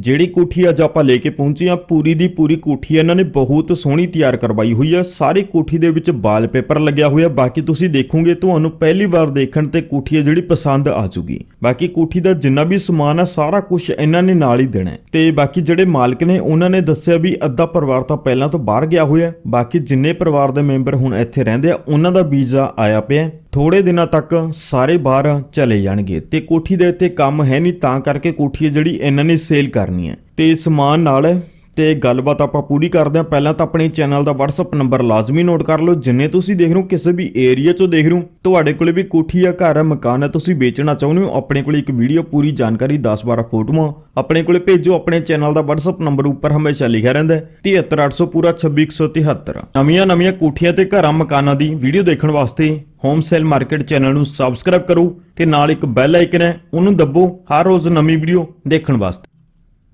ਜਿਹੜੀ ਕੋਠੀ ਅੱਜ ਆਪਾਂ ਲੈ ਕੇ ਪਹੁੰਚੇ ਆ ਪੂਰੀ ਦੀ ਪੂਰੀ ਕੋਠੀ ਇਹਨਾਂ ਨੇ ਬਹੁਤ ਸੋਹਣੀ ਤਿਆਰ ਕਰਵਾਈ ਹੋਈ ਆ ਸਾਰੀ ਕੋਠੀ ਦੇ ਵਿੱਚ ਵਾਲਪੇਪਰ ਲੱਗਿਆ ਹੋਇਆ ਬਾਕੀ ਤੁਸੀਂ ਦੇਖੋਗੇ, ਤੁਹਾਨੂੰ ਪਹਿਲੀ ਵਾਰ ਦੇਖਣ ਤੇ ਕੋਠੀ ਆ ਜਿਹੜੀ ਪਸੰਦ ਆ ਜੂਗੀ। ਬਾਕੀ ਕੋਠੀ ਦਾ ਜਿੰਨਾ ਵੀ ਸਮਾਨ ਹੈ ਸਾਰਾ ਕੁਝ ਇਹਨਾਂ ਨੇ ਨਾਲ ਹੀ ਦੇਣਾ ਹੈ। ਤੇ ਬਾਕੀ ਜਿਹੜੇ ਮਾਲਕ ਨੇ, ਉਹਨਾਂ ਨੇ ਦੱਸਿਆ ਵੀ ਅੱਧਾ ਪਰਿਵਾਰ ਤਾਂ ਪਹਿਲਾਂ ਤੋਂ ਬਾਹਰ ਗਿਆ ਹੋਇਆ ਬਾਕੀ ਜਿੰਨੇ ਪਰਿਵਾਰ ਦੇ ਮੈਂਬਰ ਹੁਣ ਇੱਥੇ ਰਹਿੰਦੇ ਆ, ਉਹਨਾਂ ਦਾ ਵੀਜ਼ਾ ਆਇਆ ਪਿਆ ਹੈ। ਥੋੜੇ ਦਿਨਾਂ ਤੱਕ ਸਾਰੇ ਬਾਹਰ ਚਲੇ ਜਾਣਗੇ ਤੇ ਕੋਠੀ ਦੇ ਇੱਥੇ ਕੰਮ ਹੈ ਨਹੀਂ, ਤਾਂ ਕਰਕੇ ਕੋਠੀ ਹੈ ਜਿਹੜੀ ਇਹਨਾਂ ਨੇ ਸੇਲ ਕਰਨੀ ਹੈ ਤੇ ਸਮਾਨ ਨਾਲ ਤੇ ਗੱਲਬਾਤ ਆਪਾਂ ਪੂਰੀ ਕਰਦੇ ਹਾਂ। ਪਹਿਲਾਂ ਤਾਂ ਆਪਣੇ ਚੈਨਲ ਦਾ WhatsApp ਨੰਬਰ ਲਾਜ਼ਮੀ ਨੋਟ ਕਰ ਲਓ। ਜਿੰਨੇ ਤੁਸੀਂ ਦੇਖ ਰਹੇ ਹੋ, ਕਿਸੇ ਵੀ ਏਰੀਆ 'ਚੋਂ ਦੇਖ ਰਹੇ ਹੋ, ਤੁਹਾਡੇ ਕੋਲੇ ਵੀ ਕੋਠੀ ਆ ਘਰ ਆ ਮਕਾਨ ਹੈ, ਤੁਸੀਂ ਵੇਚਣਾ ਚਾਹੁੰਦੇ ਹੋ, ਆਪਣੇ ਕੋਲੇ ਇੱਕ ਵੀਡੀਓ ਪੂਰੀ ਜਾਣਕਾਰੀ 10-12 ਫੋਟੋਆਂ, ਆਪਣੇ ਕੋਲੇ ਭੇਜੋ। ਆਪਣੇ ਚੈਨਲ ਦਾ WhatsApp ਨੰਬਰ ਉੱਪਰ ਹਮੇਸ਼ਾ ਲਿਖਿਆ ਰਹਿੰਦਾ ਹੈ 73800 ਪੂਰਾ 26173 ਨਵੀਆਂ ਨਵੀਆਂ ਕੋਠੀਆਂ ਤੇ ਘਰਾਂ ਮਕਾਨਾਂ ਦੀ ਵੀਡੀਓ ਦੇਖਣ ਵਾਸਤੇ ਹੋਮ ਸੇਲ ਮਾਰਕੀਟ ਚੈਨਲ ਨੂੰ ਸਬਸਕ੍ਰਾਈਬ ਕਰੋ ਤੇ ਨਾਲ ਇੱਕ ਬੈਲ ਆਈਕਨ ਹੈ, ਉਹਨੂੰ ਦੱਬੋ ਹਰ ਰੋਜ਼ ਨਵੀਂ ਵੀਡੀਓ ਦੇਖਣ ਵਾਸਤੇ।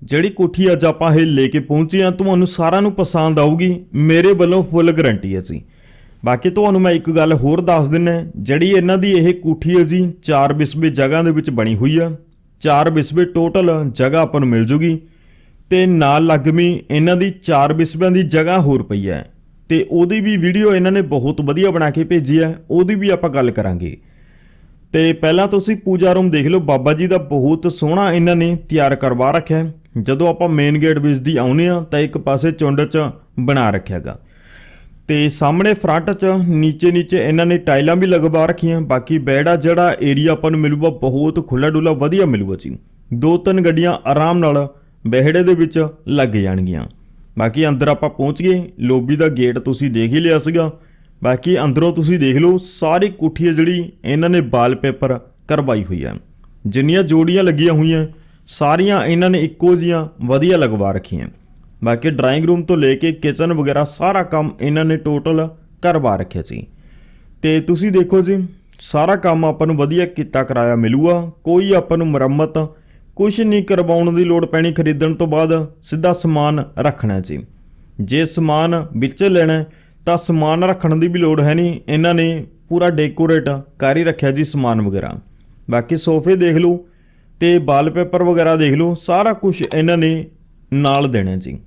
ਜਿਹੜੀ ਕੋਠੀ ਅੱਜ ਆਪਾਂ ਇਹ ਲੈ ਕੇ ਪਹੁੰਚੇ ਆ ਤੁਹਾਨੂੰ ਸਾਰਿਆਂ ਨੂੰ ਪਸੰਦ ਆਊਗੀ, ਮੇਰੇ ਵੱਲੋਂ ਫੁੱਲ ਗਾਰੰਟੀ ਹੈ ਜੀ। ਬਾਕੀ ਤੁਹਾਨੂੰ ਮੈਂ ਇੱਕ ਗੱਲ ਹੋਰ ਦੱਸ ਦਿੰਨਾ ਜਿਹੜੀ ਇਹਨਾਂ ਦੀ ਇਹ ਕੋਠੀ ਹੈ ਜੀ 4 ਬਿਸਵੇ ਜਗ੍ਹਾ ਦੇ ਵਿੱਚ ਬਣੀ ਹੋਈ ਆ। 4 ਬਿਸਵੇ ਟੋਟਲ ਜਗ੍ਹਾ ਆਪਾਂ ਨੂੰ ਮਿਲ ਜੂਗੀ। ਤੇ ਨਾਲ ਲੱਗਵੀਂ ਇਹਨਾਂ ਦੀ 4 ਬਿਸਵਿਆਂ ਦੀ ਜਗ੍ਹਾ ਹੋਰ ਪਈ ਹੈ। ਤੇ ਉਹਦੀ ਵੀ ਵੀਡੀਓ ਇਹਨਾਂ ਨੇ ਬਹੁਤ ਵਧੀਆ ਬਣਾ ਕੇ ਭੇਜੀ ਹੈ, ਉਹਦੀ ਵੀ ਆਪਾਂ ਗੱਲ ਕਰਾਂਗੇ। ਤੇ ਪਹਿਲਾਂ ਤੁਸੀਂ ਪੂਜਾ ਰੂਮ ਦੇਖ ਲਓ। ਬਾਬਾ ਜੀ ਦਾ ਬਹੁਤ ਸੋਹਣਾ ਇਹਨਾਂ ਨੇ ਤਿਆਰ ਕਰਵਾ ਰੱਖਿਆ ਹੈ। ਜਦੋਂ ਆਪਾਂ ਮੇਨ ਗੇਟ ਵਿੱਚ ਦੀ ਆਉਨੇ ਆ ਤਾਂ ਇੱਕ ਪਾਸੇ ਚੁੰਡ 'ਚ ਬਣਾ ਰੱਖਿਆਗਾ ਤੇ ਸਾਹਮਣੇ ਫਰੰਟ 'ਚ ਨੀਚੇ ਨੀਚੇ ਇਹਨਾਂ ਨੇ ਟਾਈਲਾਂ ਵੀ ਲਗਵਾ ਰੱਖੀਆਂ। ਬਾਕੀ ਬੈੜਾ ਜਿਹੜਾ ਏਰੀਆ ਆਪਾਂ ਨੂੰ ਮਿਲੂਗਾ, ਬਹੁਤ ਖੁੱਲਾ ਡੁੱਲਾ ਵਧੀਆ ਮਿਲੂਗਾ ਜੀ। ਦੋ ਤਿੰਨ ਗੱਡੀਆਂ ਆਰਾਮ ਨਾਲ ਬਹਿੜੇ ਦੇ ਵਿੱਚ ਲੱਗ ਜਾਣਗੀਆਂ। ਬਾਕੀ ਅੰਦਰ ਆਪਾਂ ਪਹੁੰਚ ਗਏ। ਲੋਬੀ ਦਾ ਗੇਟ ਤੁਸੀਂ ਦੇਖ ਹੀ ਲਿਆ ਸੀਗਾ। ਬਾਕੀ ਅੰਦਰੋਂ ਤੁਸੀਂ ਦੇਖ ਲਓ, ਸਾਰੀ ਕੋਠੀ ਹੈ ਜਿਹੜੀ, ਇਹਨਾਂ ਨੇ ਵਾਲਪੇਪਰ ਕਰਵਾਈ ਹੋਈ ਹੈ। ਜਿੰਨੀਆਂ ਜੋੜੀਆਂ ਲੱਗੀਆਂ ਹੋਈਆਂ, ਸਾਰੀਆਂ ਇਹਨਾਂ ਨੇ ਇੱਕੋ ਜੀਆਂ ਵਧੀਆ ਲਗਵਾ ਰੱਖੀਆਂ। ਬਾਕੀ ਡਰਾਇੰਗ ਰੂਮ ਤੋਂ ਲੈ ਕੇ ਕਿਚਨ ਵਗੈਰਾ ਸਾਰਾ ਕੰਮ ਇਹਨਾਂ ਨੇ ਟੋਟਲ ਕਰਵਾ ਰੱਖਿਆ ਸੀ। ਤੇ ਤੁਸੀਂ ਦੇਖੋ ਜੀ, ਸਾਰਾ ਕੰਮ ਆਪਾਂ ਨੂੰ ਵਧੀਆ ਕੀਤਾ ਕਰਾਇਆ ਮਿਲੂਗਾ, ਕੋਈ ਆਪਾਂ ਨੂੰ ਮੁਰੰਮਤ ਕੁਝ ਨਹੀਂ ਕਰਵਾਉਣ ਦੀ ਲੋੜ ਪੈਣੀ, ਖਰੀਦਣ ਤੋਂ ਬਾਅਦ ਸਿੱਧਾ ਸਮਾਨ ਰੱਖਣਾ ਜੀ। ਜੇ ਸਮਾਨ ਵਿੱਚ ਲੈਣਾ ਤਾਂ ਸਮਾਨ ਰੱਖਣ ਦੀ ਵੀ ਲੋੜ ਹੈ ਨਹੀਂ। ਇਹਨਾਂ ਨੇ ਪੂਰਾ ਡੈਕੋਰੇਟ ਕਰ ਹੀ ਰੱਖਿਆ ਜੀ ਸਮਾਨ ਵਗੈਰਾ। ਬਾਕੀ ਸੋਫੇ ਦੇਖ ਲਓ ਤੇ ਵਾਲਪੇਪਰ ਵਗੈਰਾ ਦੇਖ ਲਓ, ਸਾਰਾ ਕੁਝ ਇਹਨਾਂ ਨੇ ਨਾਲ ਦੇਣਾ ਜੀ।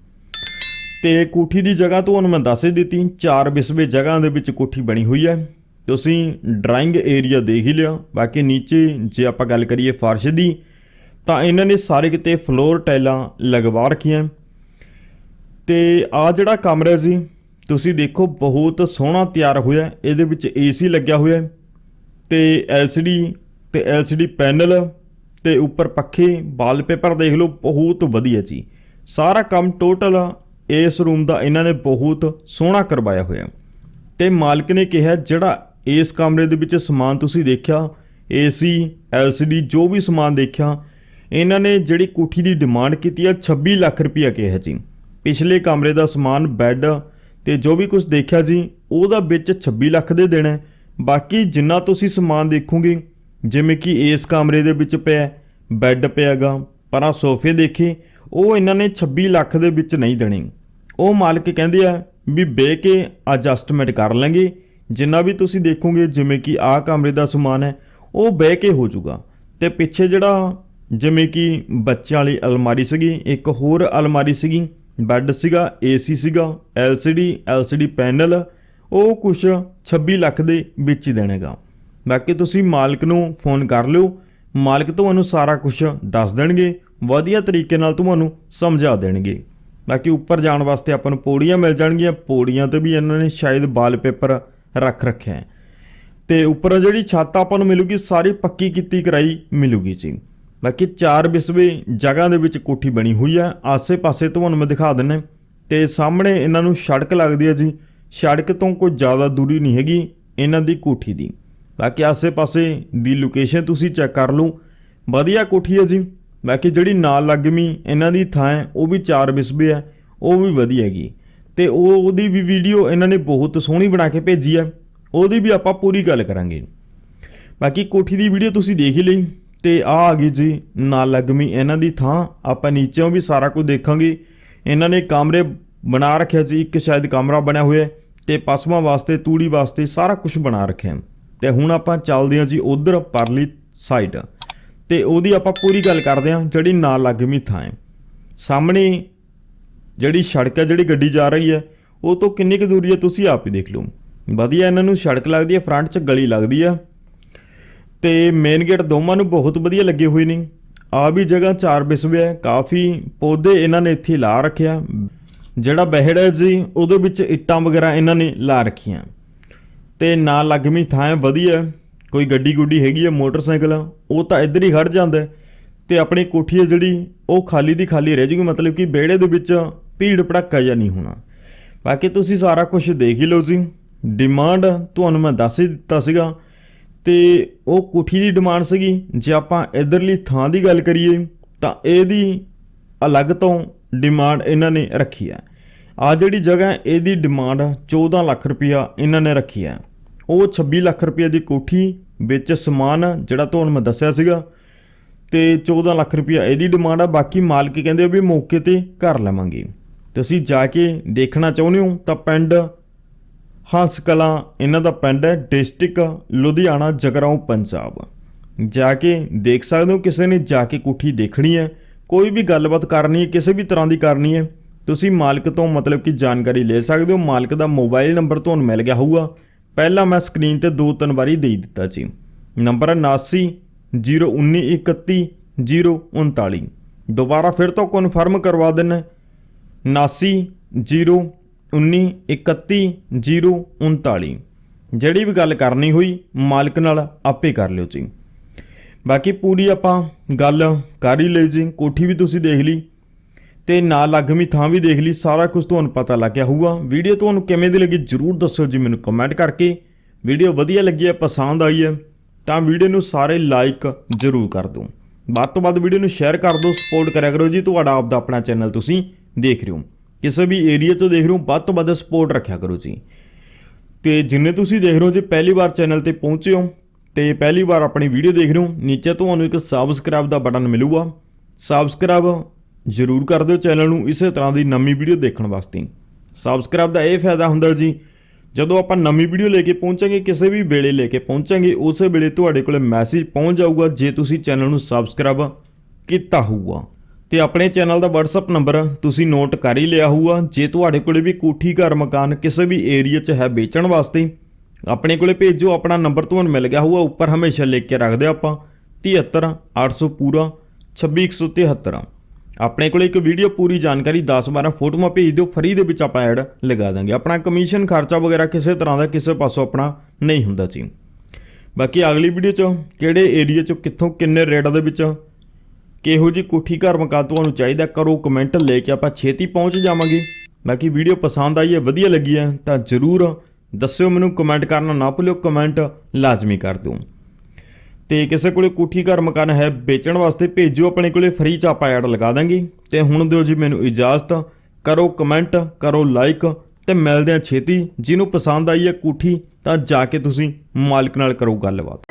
ਤੇ ਕੋਠੀ ਦੀ ਜਗ੍ਹਾ ਤੁਹਾਨੂੰ ਮੈਂ ਦੱਸ ਹੀ ਦਿੱਤੀ, ਚਾਰ ਬਿਸਵੇ ਜਗ੍ਹਾ ਦੇ ਵਿੱਚ ਕੋਠੀ ਬਣੀ ਹੋਈ ਹੈ। ਤੁਸੀਂ ਡਰਾਇੰਗ ਏਰੀਆ ਦੇਖ ਹੀ ਲਿਆ। ਬਾਕੀ ਨੀਚੇ ਜੇ ਆਪਾਂ ਗੱਲ ਕਰੀਏ ਫਰਸ਼ ਦੀ, ਤਾਂ ਇਹਨਾਂ ਨੇ ਸਾਰੇ ਕਿਤੇ ਫਲੋਰ ਟਾਈਲਾਂ ਲਗਵਾ ਰੱਖੀਆਂ। ਤੇ ਆ ਜਿਹੜਾ ਕਮਰਾ ਜੀ ਤੁਸੀਂ ਦੇਖੋ ਬਹੁਤ ਸੋਹਣਾ ਤਿਆਰ ਹੋਇਆ ਇਹਦੇ ਵਿੱਚ ਏਸੀ ਲੱਗਿਆ ਹੋਇਆ ਹੈ ਤੇ LCD ਤੇ LCD ਪੈਨਲ ਤੇ ਉੱਪਰ ਪੱਖੇ, ਵਾਲਪੇਪਰ ਦੇਖ ਲਓ, ਬਹੁਤ ਵਧੀਆ ਜੀ। ਸਾਰਾ ਕੰਮ ਟੋਟਲ ਇਸ ਰੂਮ ਦਾ ਇਹਨਾਂ ਨੇ ਬਹੁਤ ਸੋਹਣਾ ਕਰਵਾਇਆ ਹੋਇਆ ਤੇ ਮਾਲਕ ਨੇ ਕਿਹਾ ਜਿਹੜਾ ਇਸ ਕਮਰੇ ਦੇ ਵਿੱਚ ਸਮਾਨ ਤੁਸੀਂ ਦੇਖਿਆ AC LCD ਜੋ ਵੀ ਸਮਾਨ ਦੇਖਿਆ, ਇਹਨਾਂ ਨੇ ਜਿਹੜੀ ਕੋਠੀ ਦੀ ਡਿਮਾਂਡ ਕੀਤੀ ਹੈ 26 ਲੱਖ ਰੁਪਇਆ ਕਿਹਾ ਜੀ। ਪਿਛਲੇ ਕਮਰੇ ਦਾ ਸਮਾਨ ਬੈੱਡ ਤੇ ਜੋ ਵੀ ਕੁਝ ਦੇਖਿਆ ਜੀ, ਉਹਦਾ ਵਿੱਚ 26 ਲੱਖ ਦੇ ਦੇਣਾ ਬਾਕੀ ਜਿੰਨਾ ਤੁਸੀਂ ਸਮਾਨ ਦੇਖੋਗੇ, ਜਿਵੇਂ ਕਿ ਇਸ ਕਮਰੇ ਦੇ ਵਿੱਚ ਪਿਆ ਬੈੱਡ ਪਿਆਗਾ, ਪਰ ਆ ਸੋਫੇ ਦੇਖੇ, ਉਹ ਇਹਨਾਂ ਨੇ 26 ਲੱਖ ਦੇ ਵਿੱਚ ਨਹੀਂ ਦੇਣੇ। ਉਹ ਮਾਲਕ ਕਹਿੰਦੇ ਆ ਵੀ ਬੇ ਕੇ ਐਡਜਸਟਮੈਂਟ ਕਰ ਲਾਂਗੇ। ਜਿੰਨਾ ਵੀ ਤੁਸੀਂ ਦੇਖੋਗੇ, ਜਿਵੇਂ ਕਿ ਆਹ ਕਮਰੇ ਦਾ ਸਮਾਨ ਹੈ, ਉਹ ਬਹਿ ਕੇ ਹੋ ਜਾਊਗਾ। ਤੇ ਪਿੱਛੇ ਜਿਹੜਾ, ਜਿਵੇਂ ਕਿ ਬੱਚਿਆਂ ਵਾਲੀ ਅਲਮਾਰੀ ਸੀਗੀ, ਇੱਕ ਹੋਰ ਅਲਮਾਰੀ ਸੀਗੀ ਬੈੱਡ ਸੀਗਾ, ਏਸੀ ਸੀਗਾ LCD LCD ਪੈਨਲ, ਉਹ ਕੁਛ 26 ਲੱਖ ਦੇ ਵਿੱਚ ਹੀ ਦੇਣੇਗਾ। ਬਾਕੀ ਤੁਸੀਂ ਮਾਲਕ ਨੂੰ ਫੋਨ ਕਰ ਲਿਓ। ਮਾਲਕ ਤੁਹਾਨੂੰ ਸਾਰਾ ਕੁਝ ਦੱਸ ਦੇਣਗੇ, ਵਧੀਆ ਤਰੀਕੇ ਨਾਲ ਤੁਹਾਨੂੰ ਸਮਝਾ ਦੇਣਗੇ। ਬਾਕੀ ਉੱਪਰ ਜਾਣ ਵਾਸਤੇ ਆਪਾਂ ਨੂੰ ਪੌੜੀਆਂ ਮਿਲ ਜਾਣਗੀਆਂ। ਪੌੜੀਆਂ ਤੇ ਵੀ ਇਹਨਾਂ ਨੇ ਸ਼ਾਇਦ ਵਾਲਪੇਪਰ ਰੱਖ ਰੱਖਿਆ ਹੈ। ਤੇ ਉੱਪਰ ਜਿਹੜੀ ਛੱਤ ਆਪਾਂ ਨੂੰ ਮਿਲੂਗੀ, ਸਾਰੀ ਪੱਕੀ ਕੀਤੀ ਕਰਾਈ ਮਿਲੂਗੀ ਜੀ। ਬਾਕੀ ਚਾਰ ਬਿਸਵੇ ਜਗ੍ਹਾ ਦੇ ਵਿੱਚ ਕੋਠੀ ਬਣੀ ਹੋਈ ਹੈ ਆਸੇ-ਪਾਸੇ ਤੁਹਾਨੂੰ ਮੈਂ ਦਿਖਾ ਦਿੰਨਾ ਤੇ ਸਾਹਮਣੇ ਇਹਨਾਂ ਨੂੰ ਸੜਕ ਲੱਗਦੀ ਹੈ ਜੀ। ਸੜਕ ਤੋਂ ਕੋਈ ਜ਼ਿਆਦਾ ਦੂਰੀ ਨਹੀਂ ਹੈਗੀ ਇਹਨਾਂ ਦੀ ਕੋਠੀ ਦੀ। ਬਾਕੀ ਆਸੇ-ਪਾਸੇ ਦੀ ਲੋਕੇਸ਼ਨ ਤੁਸੀਂ ਚੈੱਕ ਕਰ ਲਓ। ਵਧੀਆ ਕੋਠੀ ਹੈ ਜੀ। ਬਾਕੀ ਜਿਹੜੀ ਨਾਲ ਲੱਗਵੀਂ ਇਹਨਾਂ ਦੀ ਥਾਂ ਉਹ ਵੀ ਚਾਰ ਬਿਸਵੇ ਹੈ ਉਹ ਵੀ ਵਧੀਆ ਹੈਗੀ। ਤੇ ਉਹ ਉਹਦੀ ਵੀ ਵੀਡੀਓ ਇਹਨਾਂ ਨੇ ਬਹੁਤ ਸੋਹਣੀ ਬਣਾ ਕੇ ਭੇਜੀ ਹੈ ਉਹਦੀ ਵੀ ਆਪਾਂ ਪੂਰੀ ਗੱਲ ਕਰਾਂਗੇ। ਬਾਕੀ ਕੋਠੀ ਦੀ ਵੀਡੀਓ ਤੁਸੀਂ ਦੇਖ ਹੀ ਲਈ। ਤੇ ਆ ਆ ਗਈ ਜੀ ਨਾਲ ਲੱਗਵੀਂ ਇਹਨਾਂ ਦੀ ਥਾਂ ਆਪਾਂ ਨੀਚੇੋਂ ਵੀ ਸਾਰਾ ਕੁਝ ਦੇਖਾਂਗੇ। ਇਹਨਾਂ ਨੇ ਕਮਰੇ ਬਣਾ ਰੱਖਿਆ ਜੀ ਇੱਕ ਸ਼ਾਇਦ ਕਮਰਾ ਬਣਿਆ ਹੋਇਆ ਹੈ ਤੇ ਪਸ਼ੂਆਂ ਵਾਸਤੇ, ਤੂੜੀ ਵਾਸਤੇ ਸਾਰਾ ਕੁਝ ਬਣਾ ਰੱਖਿਆ ਹੈ। ਤੇ ਹੁਣ ਆਪਾਂ ਚੱਲਦੇ ਹਾਂ ਜੀ ਉਧਰ ਪਰਲੀ ਸਾਈਡ ਤੇ ਉਹਦੀ ਆਪਾਂ ਪੂਰੀ ਗੱਲ ਕਰਦੇ ਹਾਂ, ਜਿਹੜੀ ਨਾਲ ਲੱਗਵੀਂ ਥਾਂ ਹੈ। ਸਾਹਮਣੇ ਜਿਹੜੀ ਸੜਕ ਹੈ, ਜਿਹੜੀ ਗੱਡੀ ਜਾ ਰਹੀ ਹੈ, ਉਹ ਤੋਂ ਕਿੰਨੀ ਕੁ ਦੂਰੀ ਹੈ, ਤੁਸੀਂ ਆਪ ਹੀ ਦੇਖ ਲਓ। ਵਧੀਆ ਇਹਨਾਂ ਨੂੰ ਸੜਕ ਲੱਗਦੀ ਹੈ ਫਰੰਟ 'ਚ ਗਲੀ ਲੱਗਦੀ ਆ ਤੇ ਮੇਨ ਗੇਟ ਦੋਵਾਂ ਨੂੰ ਬਹੁਤ ਵਧੀਆ ਲੱਗੇ ਹੋਏ ਨੇ। ਆ ਵੀ ਜਗ੍ਹਾ ਚਾਰ ਬਿਸਵੇ ਹੈ, ਕਾਫੀ ਪੌਦੇ ਇਹਨਾਂ ਨੇ ਇੱਥੇ ਲਾ ਰੱਖਿਆ। ਜਿਹੜਾ ਬਹਿੜ ਹੈ ਜੀ, ਉਹਦੇ ਵਿੱਚ ਇੱਟਾਂ ਵਗੈਰਾ ਇਹਨਾਂ ਨੇ ਲਾ ਰੱਖੀਆਂ। ਤੇ ਨਾ ਲੱਗਮੀ ਥਾਂ ਹੈ, ਵਧੀਆ ਕੋਈ ਗੱਡੀ ਗੁੱਡੀ ਹੈਗੀ ਹੈ, ਮੋਟਰਸਾਈਕਲ, ਉਹ ਤਾਂ ਇੱਧਰ ਹੀ ਖੜ ਜਾਂਦਾ ਹੈ। ਤੇ ਆਪਣੀ ਕੋਠੀ ਹੈ ਜਿਹੜੀ, ਉਹ ਖਾਲੀ ਦੀ ਖਾਲੀ ਰਹਿ ਜੂਗੀ, ਮਤਲਬ ਕਿ ਵਿਹੜੇ ਦੇ ਵਿੱਚ ਭੀੜ ਭੜੱਕਾ ਜਾਂ ਨਹੀਂ ਹੋਣਾ। ਬਾਕੀ ਤੁਸੀਂ ਸਾਰਾ ਕੁਝ ਦੇਖ ਹੀ ਲਓ ਜੀ। ਡਿਮਾਂਡ ਤੁਹਾਨੂੰ ਮੈਂ ਦੱਸ ਹੀ ਦਿੱਤਾ ਸੀਗਾ। ਤੇ ਉਹ ਕੋਠੀ ਦੀ ਡਿਮਾਂਡ ਸੀਗੀ, ਜੇ ਆਪਾਂ ਇਧਰਲੀ ਥਾਂ ਦੀ ਗੱਲ ਕਰੀਏ, ਤਾਂ ਇਹਦੀ ਅਲੱਗ ਤੋਂ ਡਿਮਾਂਡ ਇਹਨਾਂ ਨੇ ਰੱਖੀ ਹੈ। ਆ ਜਿਹੜੀ ਜਗ੍ਹਾ ਇਹਦੀ ਡਿਮਾਂਡ 14 ਲੱਖ ਰੁਪਇਆ ਇਹਨਾਂ ਨੇ ਰੱਖੀ ਹੈ। ਉਹ 26 ਲੱਖ ਰੁਪਏ ਦੀ ਕੋਠੀ ਵਿੱਚ ਸਮਾਨ ਜਿਹੜਾ ਤੁਹਾਨੂੰ ਮੈਂ ਦੱਸਿਆ ਸੀਗਾ, ਤੇ 14 ਲੱਖ ਰੁਪਇਆ ਇਹਦੀ ਡਿਮਾਂਡ ਆ ਬਾਕੀ ਮਾਲਕ ਕਹਿੰਦੇ ਵੀ ਮੌਕੇ ਤੇ ਕਰ ਲਵਾਂਗੇ। ਤੁਸੀਂ ਜਾ ਕੇ ਦੇਖਣਾ ਚਾਹੁੰਦੇ ਹੋ, ਤਾਂ ਪਿੰਡ ਹੰਸ ਕਲਾਂ ਇਹਨਾਂ ਦਾ ਪਿੰਡ ਹੈ ਡਿਸਟ੍ਰਿਕਟ ਲੁਧਿਆਣਾ, ਜਗਰਾਉਂ, ਪੰਜਾਬ। ਜਾ ਕੇ ਦੇਖ ਸਕਦੇ ਹੋ, ਕਿਸੇ ਨੇ ਜਾ ਕੇ ਕੋਠੀ ਦੇਖਣੀ ਹੈ। ਕੋਈ ਵੀ ਗੱਲਬਾਤ ਕਰਨੀ ਹੈ, ਕਿਸੇ ਵੀ ਤਰ੍ਹਾਂ ਦੀ ਕਰਨੀ ਹੈ, ਤੁਸੀਂ ਮਾਲਕ ਤੋਂ ਮਤਲਬ ਕਿ ਜਾਣਕਾਰੀ ਲੈ ਸਕਦੇ ਹੋ। ਮਾਲਕ ਦਾ ਮੋਬਾਈਲ ਨੰਬਰ ਤੁਹਾਨੂੰ ਮਿਲ ਗਿਆ ਹੋਊਗਾ। ਪਹਿਲਾਂ ਮੈਂ ਸਕਰੀਨ ਤੇ ਦੋ ਤਿੰਨ ਵਾਰੀ ਦੇ ਦਿੱਤਾ ਜੀ। ਨੰਬਰ ਹੈ 79 01931 039 ਦੁਬਾਰਾ ਫਿਰ ਤੋਂ ਕਨਫਰਮ ਕਰਵਾ ਦਿੰਨਾ 79 019 31 039 ਜਿਹੜੀ ਵੀ ਗੱਲ ਕਰਨੀ ਹੋਈ, ਮਾਲਕ ਨਾਲ ਆਪੇ ਕਰ ਲਿਓ ਜੀ। ਬਾਕੀ ਪੂਰੀ ਆਪਾਂ ਗੱਲ ਕਰ ਹੀ ਲਈ ਜੀ, ਕੋਠੀ ਵੀ ਤੁਸੀਂ ਦੇਖ ਲਈ ਤੇ ਨਾਲ ਲੱਗਮੀ ਥਾਂ ਵੀ ਦੇਖ ਲਈ, ਸਾਰਾ ਕੁਝ ਤੁਹਾਨੂੰ ਪਤਾ ਲੱਗ ਗਿਆ ਹੋਊਗਾ। ਵੀਡੀਓ ਤੁਹਾਨੂੰ ਕਿਵੇਂ ਦੀ ਲੱਗੀ ਜਰੂਰ ਦੱਸਿਓ ਜੀ ਮੈਨੂੰ ਕਮੈਂਟ ਕਰਕੇ। ਵੀਡੀਓ ਵਧੀਆ ਲੱਗੀ ਹੈ, ਪਸੰਦ ਆਈ ਹੈ, ਤਾਂ ਵੀਡੀਓ ਨੂੰ ਸਾਰੇ ਲਾਈਕ ਜਰੂਰ ਕਰ ਦਿਓ। ਵੱਧ ਤੋਂ ਵੱਧ ਵੀਡੀਓ ਨੂੰ ਸ਼ੇਅਰ ਕਰ ਦਿਓ ਸਪੋਰਟ ਕਰਿਆ ਕਰੋ ਜੀ, ਤੁਹਾਡਾ ਆਪ ਦਾ ਆਪਣਾ ਚੈਨਲ ਤੁਸੀਂ ਦੇਖ ਰਹੇ ਹੋ। ਕਿਸੇ ਵੀ ਏਰੀਆ 'ਚ ਦੇਖ ਰਹੇ ਹੋ, ਵੱਧ ਤੋਂ ਵੱਧ ਸਪੋਰਟ ਰੱਖਿਆ ਕਰੋ ਜੀ। ਤੇ ਜਿੰਨੇ ਤੁਸੀਂ ਦੇਖ ਰਹੇ ਹੋ ਜੇ ਪਹਿਲੀ ਵਾਰ ਚੈਨਲ ਤੇ ਪਹੁੰਚੇ ਹੋ, ਤੇ ਪਹਿਲੀ ਵਾਰ ਆਪਣੀ ਵੀਡੀਓ ਦੇਖ ਰਹੇ ਹੋ, ਨੀਚੇ ਤੁਹਾਨੂੰ ਇੱਕ ਸਬਸਕ੍ਰਾਈਬ ਦਾ ਬਟਨ ਮਿਲੂਗਾ। ਸਬਸਕ੍ਰਾਈਬ ਜ਼ਰੂਰ ਕਰ ਦਿਓ ਚੈਨਲ ਨੂੰ ਇਸੇ ਤਰ੍ਹਾਂ ਦੀ ਨਵੀਂ ਵੀਡੀਓ ਦੇਖਣ ਵਾਸਤੇ। ਸਬਸਕ੍ਰਾਈਬ ਦਾ ਇਹ ਫਾਇਦਾ ਹੁੰਦਾ ਜੀ, ਜਦੋਂ ਆਪਾਂ ਨਵੀਂ ਵੀਡੀਓ ਲੈ ਕੇ ਪਹੁੰਚਾਂਗੇ, ਕਿਸੇ ਵੀ ਵੇਲੇ ਲੈ ਕੇ ਪਹੁੰਚਾਂਗੇ, ਉਸੇ ਵੇਲੇ ਤੁਹਾਡੇ ਕੋਲੇ ਮੈਸੇਜ ਪਹੁੰਚ ਜਾਊਗਾ, ਜੇ ਤੁਸੀਂ ਚੈਨਲ ਨੂੰ ਸਬਸਕ੍ਰਾਈਬ ਕੀਤਾ ਹੋਊਗਾ। ਤੇ ਆਪਣੇ ਚੈਨਲ ਦਾ WhatsApp ਨੰਬਰ ਤੁਸੀਂ ਨੋਟ ਕਰ ਹੀ ਲਿਆ ਹੋਊਗਾ। ਜੇ ਤੁਹਾਡੇ ਕੋਲੇ ਵੀ ਕੋਠੀ ਘਰ ਮਕਾਨ ਕਿਸੇ ਵੀ ਏਰੀਆ 'ਚ ਹੈ ਵੇਚਣ ਵਾਸਤੇ, ਆਪਣੇ ਕੋਲੇ ਭੇਜੋ, ਆਪਣਾ ਨੰਬਰ ਤੁਹਾਨੂੰ ਮਿਲ ਗਿਆ ਹੋਊਗਾ। ਉੱਪਰ ਹਮੇਸ਼ਾ ਲਿਖ ਕੇ ਰੱਖਦੇ ਆਪਾਂ। 73 800 ਪੂਰਾ 26173 ਆਪਣੇ ਕੋਲੇ ਇੱਕ ਵੀਡੀਓ ਪੂਰੀ ਜਾਣਕਾਰੀ 10-12 ਫੋਟੋਆਂ ਭੇਜ ਦਿਓ। ਫਰੀ ਦੇ ਵਿੱਚ ਆਪਾਂ ਐਡ ਲਗਾ ਦਾਂਗੇ। ਆਪਣਾ ਕਮਿਸ਼ਨ ਖਰਚਾ ਵਗੈਰਾ ਕਿਸੇ ਤਰ੍ਹਾਂ ਦਾ ਕਿਸੇ ਪਾਸੋਂ ਆਪਣਾ ਨਹੀਂ ਹੁੰਦਾ ਜੀ। ਬਾਕੀ ਅਗਲੀ ਵੀਡੀਓ 'ਚ ਕਿਹੜੇ ਏਰੀਆ 'ਚ, ਕਿੱਥੋਂ ਕਿੰਨੇ ਰੇਟ ਦੇ ਵਿੱਚ ਕਿਹੋ ਜੀ ਕੋਠੀ ਘਰ ਮਕਾਨ ਤੁਹਾਨੂੰ ਚਾਹੀਦਾ ਕਰੋ ਕਮੈਂਟ ਲੈ ਕੇ ਆਪਾਂ ਛੇਤੀ ਪਹੁੰਚ ਜਾਵਾਂਗੇ। ਬਾਕੀ ਵੀਡੀਓ ਪਸੰਦ ਆਈ ਹੈ, ਵਧੀਆ ਲੱਗੀ ਹੈ, ਤਾਂ ਜਰੂਰ ਦੱਸਿਓ ਮੈਨੂੰ ਕਮੈਂਟ ਕਰਨਾ ਨਾ ਭੁੱਲਿਓ ਕਮੈਂਟ ਲਾਜ਼ਮੀ ਕਰ ਦਿਓ। ਤੇ ਕਿਸੇ ਕੋਲੇ ਕੋਠੀ ਘਰ ਮਕਾਨ ਹੈ, ਵੇਚਣ ਵਾਸਤੇ ਭੇਜੋ ਆਪਣੇ ਕੋਲੇ ਫ੍ਰੀ ਚ ਆਪਾਂ ਐਡ ਲਗਾ ਦਾਂਗੇ। ਤੇ ਹੁਣ ਦਿਓ ਜੀ ਮੈਨੂੰ ਇਜਾਜ਼ਤ, ਕਰੋ ਕਮੈਂਟ ਕਰੋ ਲਾਈਕ ਤੇ ਮਿਲਦੇ ਆ ਛੇਤੀ। ਜਿਹਨੂੰ ਪਸੰਦ ਆਈ ਹੈ ਕੋਠੀ, ਤਾਂ ਜਾ ਕੇ ਤੁਸੀਂ ਮਾਲਕ ਨਾਲ ਕਰੋ ਗੱਲਬਾਤ।